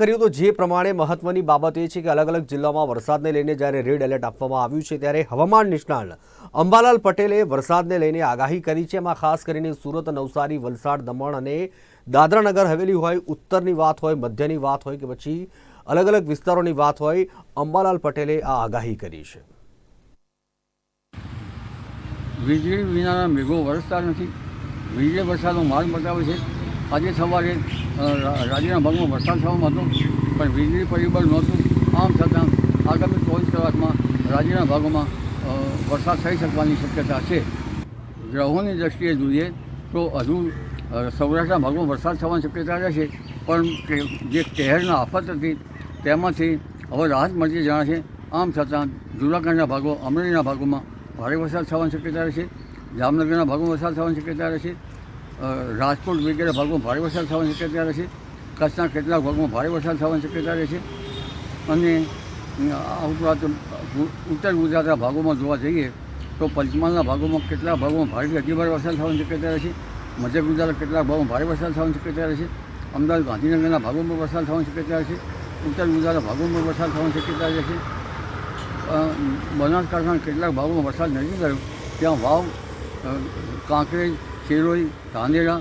કર્યું તો જે પ્રમાણે મહત્વની બાબત એ છે કે અલગ અલગ જિલ્લામાં વરસાદને લઈને જ્યારે રેડ એલર્ટ આપવામાં આવ્યું છે ત્યારે હવામાન નિષ્ણાત અંબાલાલ પટેલે વરસાદને લઈને આગાહી કરી છે. એમાં ખાસ કરીને સુરત, નવસારી, વલસાડ, દમણ અને દાદરાનગર હવેલી હોય, ઉત્તરની વાત હોય, મધ્યની વાત હોય કે પછી અલગ અલગ વિસ્તારોની વાત હોય, અંબાલાલ પટેલે આ આગાહી કરી છે. વીજળી વિનાના મેઘો વરસતા નથી. વીજળી વરસાદનો માર્ગ બતાવે છે. આજે સવારે રાજ્યના ભાગમાં વરસાદ થવામાં હતો, પણ વીજળી પરિબળ નહોતું. આમ છતાં આગામી ચોવીસ કલાકમાં રાજ્યના ભાગોમાં વરસાદ થઈ શકવાની શક્યતા છે. ગ્રહોની દ્રષ્ટિએ જોઈએ તો હજુ સૌરાષ્ટ્રના ભાગમાં વરસાદ થવાની શક્યતા રહેશે, પણ જે કહેરના આફત હતી તેમાંથી હવે રાહત મળતી જણાશે આમ છતાં જુનાગઢના ભાગો, અમરેલીના ભાગોમાં ભારે વરસાદ થવાની શક્યતા રહેશે, જામનગરના ભાગોમાં વરસાદ થવાની શક્યતા રહેશે રાજકોટ વગેરે ભાગમાં ભારે વરસાદ થવાની શક્યતા રહેશે કચ્છના કેટલાક ભાગોમાં ભારે વરસાદ થવાની શક્યતા રહેશે અને આ ઉપરાંત ઉત્તર ગુજરાતના ભાગોમાં જોવા જઈએ તો પંચમહાલના ભાગોમાં કેટલાક ભાગોમાં ભારેથી અતિભારે વરસાદ થવાની શક્યતા રહેશે મધ્ય ગુજરાતના કેટલાક ભાગોમાં ભારે વરસાદ થવાની શક્યતા રહેશે અમદાવાદ ગાંધીનગરના ભાગોમાં વરસાદ થવાની શક્યતા રહેશે ઉત્તર ગુજરાતના ભાગોમાં વરસાદ થવાની શક્યતા રહેશે બનાસકાંઠાના કેટલાક ભાગોમાં વરસાદ નથી થયો. ત્યાં વાવ કાંકરેજ શેરોઈ ધાનેરા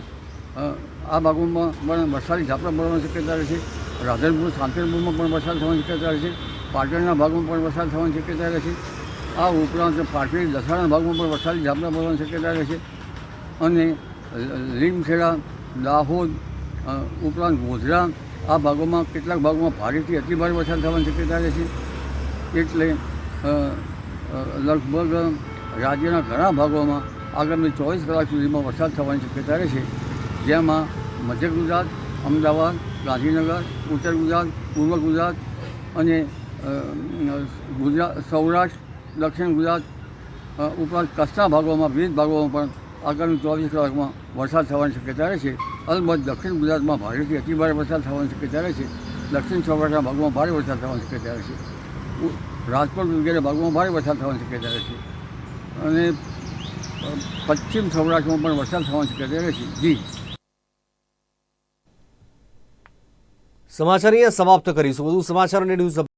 આ ભાગોમાં પણ વરસાદી ઝાપટા પડવાની શક્યતા રહેશે રાધનપુર સાંતરપુરમાં પણ વરસાદ થવાની શક્યતા રહેશે પાટણના ભાગમાં પણ વરસાદ થવાની શક્યતા રહેશે આ ઉપરાંત પાટણ દસાડાના ભાગમાં પણ વરસાદી ઝાપટા પડવાની શક્યતા રહેશે અને લ- લીમખેડા દાહોદ ઉપરાંત ગોધરા આ ભાગોમાં કેટલાક ભાગોમાં ભારેથી અતિભારે વરસાદ થવાની શક્યતા રહેશે એટલે અ, અ, લગભગ રાજ્યના ઘણા ભાગોમાં આગામી ચોવીસ કલાક સુધીમાં વરસાદ થવાની શક્યતા રહેશે. જેમાં મધ્ય ગુજરાત, અમદાવાદ, ગાંધીનગર, ઉત્તર ગુજરાત, પૂર્વ ગુજરાત અને ગુજરાત, સૌરાષ્ટ્ર, દક્ષિણ ગુજરાત ઉપરાંત કચ્છના ભાગોમાં, વિવિધ ભાગોમાં પણ આગામી ચોવીસ કલાકમાં વરસાદ થવાની શક્યતા રહેશે. અલબત્ત દક્ષિણ ગુજરાતમાં ભારેથી અતિભારે વરસાદ થવાની શક્યતા રહેશે. દક્ષિણ સૌરાષ્ટ્રના ભાગોમાં ભારે વરસાદ થવાની શક્યતા રહેશે. રાજકોટ વગેરે ભાગોમાં ભારે વરસાદ થવાની શક્યતા રહેશે. અને પશ્ચિમ સૌરાષ્ટ્રમાં પણ વરસાદ થવાની શક્યતા રહેશે. જી. સમાચાર અહીંયા સમાપ્ત કરીશું. વધુ સમાચાર અને ન્યૂઝ